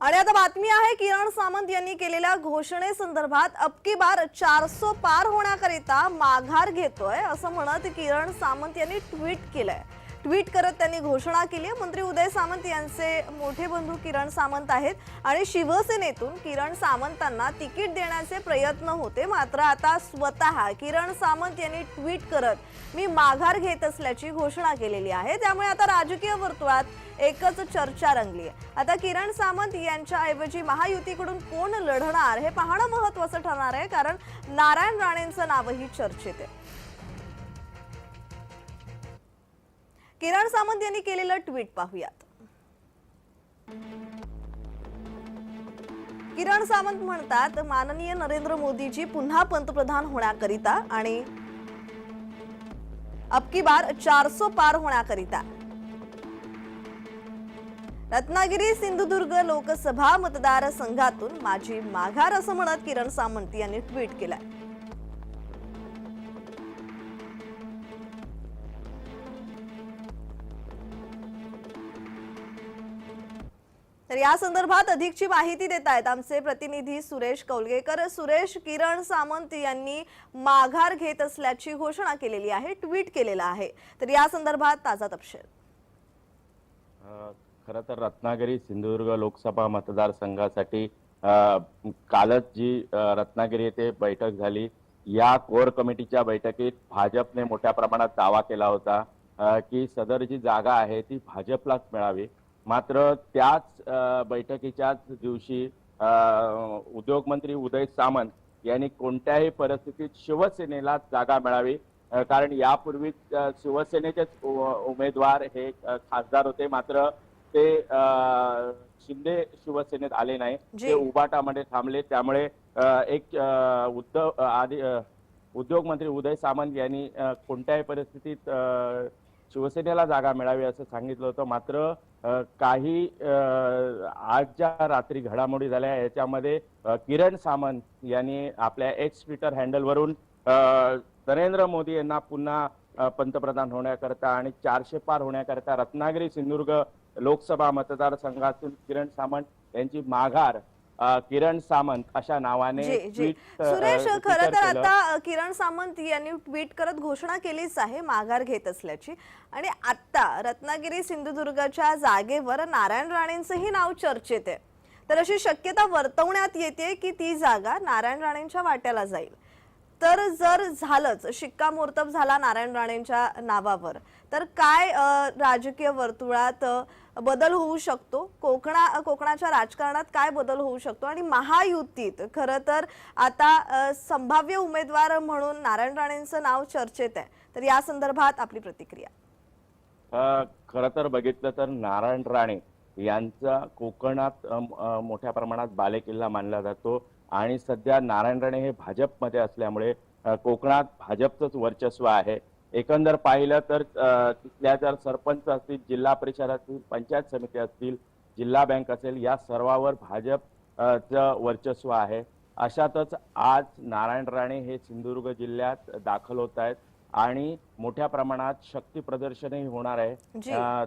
आणि आता बातमी आहे किरण सामंत यांनी केलेल्या घोषणेसंदर्भात अबकी बार चारसो पार होण्याकरिता माघार घेतोय असं म्हणत किरण सामंत यांनी ट्विट केलंय. ट्विट करत त्यांनी घोषणा केली आहे. मंत्री उदय सामंत यांचे मोठे बंधू किरण सामंत आहेत आणि शिवसेनेतून किरण सामंतांना तिकीट देण्याचे प्रयत्न होते. मात्र आता स्वतः किरण सामंत यांनी ट्विट करत मी माघार घेत असल्याची घोषणा केलेली आहे. त्यामुळे आता राजकीय वर्तुळात एकच चर्चा रंगली आहे. आता किरण सामंत यांच्याऐवजी महायुतीकडून कोण लढणार हे पाहणं महत्वाचं ठरणार आहे कारण नारायण राणेंचं नावही चर्चेत आहे. किरण सामंत यांनी केलेलं ट्विट पाहूयात. किरण सामंत म्हणतात माननीय नरेंद्र मोदीजी पुन्हा पंतप्रधान होण्याकरिता आणि अबकी बार चारसो पार होण्याकरिता. रत्नागिरी सिंधुदुर्ग लोकसभा मतदारसंघातून माझी माघार असं म्हणत किरण सामंत यांनी ट्विट केलंय. तर या संदर्भात अधिकची माहिती देत आहेत आमचे प्रतिनिधी सुरेश कौलगेकर. सुरेश किरण सामंत यांनी माघार घेत असल्याची घोषणा केलेली आहे ट्विट केलेलं आहे. तर या संदर्भात ताजा तपशील. खर खरं तर रत्नागिरी सिंधुदुर्ग लोकसभा मतदारसंघासाठी कालच जी रत्नागिरी येथे बैठक झाली या कोर कमिटीच्या बैठकीत भाजपने मोठ्या प्रमाणात दावा केला होता की सदर जी जागा आहे ती भाजपलाच मिळावी. मात्र त्याच बैठकीच्याच दिवशी अ, उद्योगमंत्री उदय सामंत यांनी कोणत्याही परिस्थितीत शिवसेनेला जागा मिळावी कारण यापूर्वी शिवसेनेचेच उमेदवार हे खासदार होते. मात्र ते शिंदे शिवसेनेत आले नाही. ते उबाटामध्ये थांबले. त्यामुळे एक उद्धव आधी उद्योगमंत्री उदय सामंत यांनी कोणत्याही परिस्थितीत अ, शिवसेनेला जागा मिळावी असं सांगितलं होतं. मात्र काही आजच्या आज ज्या रात्री घडामोडी झाल्या. याच्यामध्ये किरण सामंत यांनी आपल्या एक्स ट्विटर हँडलवरून नरेंद्र मोदी यांना पुन्हा पंतप्रधान होण्याकरता आणि चारशे पार होण्याकरता रत्नागिरी सिंधुदुर्ग लोकसभा मतदारसंघातून किरण सामंत यांची माघार किरण सामंत अशा नावाने सुरेश खरं तर. आता किरण सामंत यांनी ट्विट करत घोषणा केलीच आहे माघार घेत असल्याची. आणि आता रत्नागिरी सिंधुदुर्गच्या जागेवर नारायण राणेंचंही नाव चर्चेत आहे. तर अशी शक्यता वर्तवण्यात येते की ती जागा नारायण राणेंच्या वाट्याला जाईल. तर जर झालंच शिक्कामोर्तब झाला नारायण राणेंच्या नावावर तर काय राजकीय वर्तुळात बदल होऊ शकतो? कोकणा कोकणाच्या राजकारणात काय बदल होऊ शकतो? आणि महायुतीत खरं तर आता संभाव्य उमेदवार म्हणून नारायण राणेंचं नाव चर्चेत आहे. तर या संदर्भात आपली प्रतिक्रिया. खरं तर बघितलं तर नारायण राणे यांचा कोकणात मोठ्या प्रमाणात बालेकिल्ला मानला जातो. आणि सध्या नारायण राणे हे भाजपमध्ये असल्यामुळे कोकणात भाजपचंच वर्चस्व आहे. एकंदर पाहिलं तर तिथल्या जर सरपंच असतील जिल्हा परिषद असतील पंचायत समिती असतील जिल्हा बँक असेल या सर्वावर भाजप वर्चस्व आहे. अशातच आज नारायण राणे हे सिंधुदुर्ग जिल्ह्यात दाखल होत आहेत. आणि मोठ्या प्रमाणात शक्ती प्रदर्शनही होणार आहे.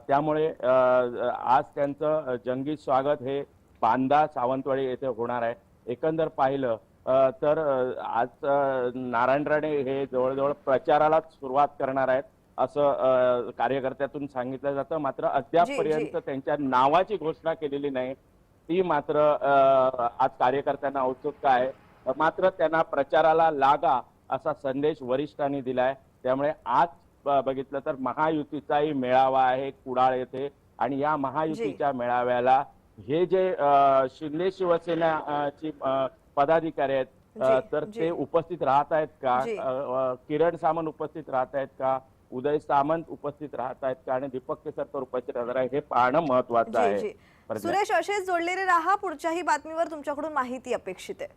त्यामुळे आज त्यांचं जंगी स्वागत हे बांदा सावंतवाडी येथे होणार आहे. एकंदर पाहिलं तर आज नारायण राणे हे जवळजवळ प्रचाराला सुरुवात करणार आहेत असं कार्यकर्त्यातून सांगितलं जातं. मात्र अद्यापपर्यंत. त्यांच्या नावाची घोषणा केलेली नाही. ती मात्र आज कार्यकर्त्यांना उत्सुकता आहे. मात्र त्यांना प्रचाराला लागा असा संदेश वरिष्ठांनी दिलाय. त्यामुळे आज बघितलं तर महायुतीचाही मेळावा आहे कुडाळ येथे. आणि या महायुतीच्या मेळाव्याला हे जे शिंदे शिवसेनाची पदाधिकारी आहेत तर. ते उपस्थित राहत आहेत का? किरण सामंत उपस्थित राहत आहेत का? उदय सामंत उपस्थित राहत आहेत का? आणि दीपक केसरकर उपस्थित राहणार आहे हे पाहणं महत्वाचं आहे. सुरेश असेच जोडलेले राहा. पुढच्याही बातमीवर तुमच्याकडून माहिती अपेक्षित आहे.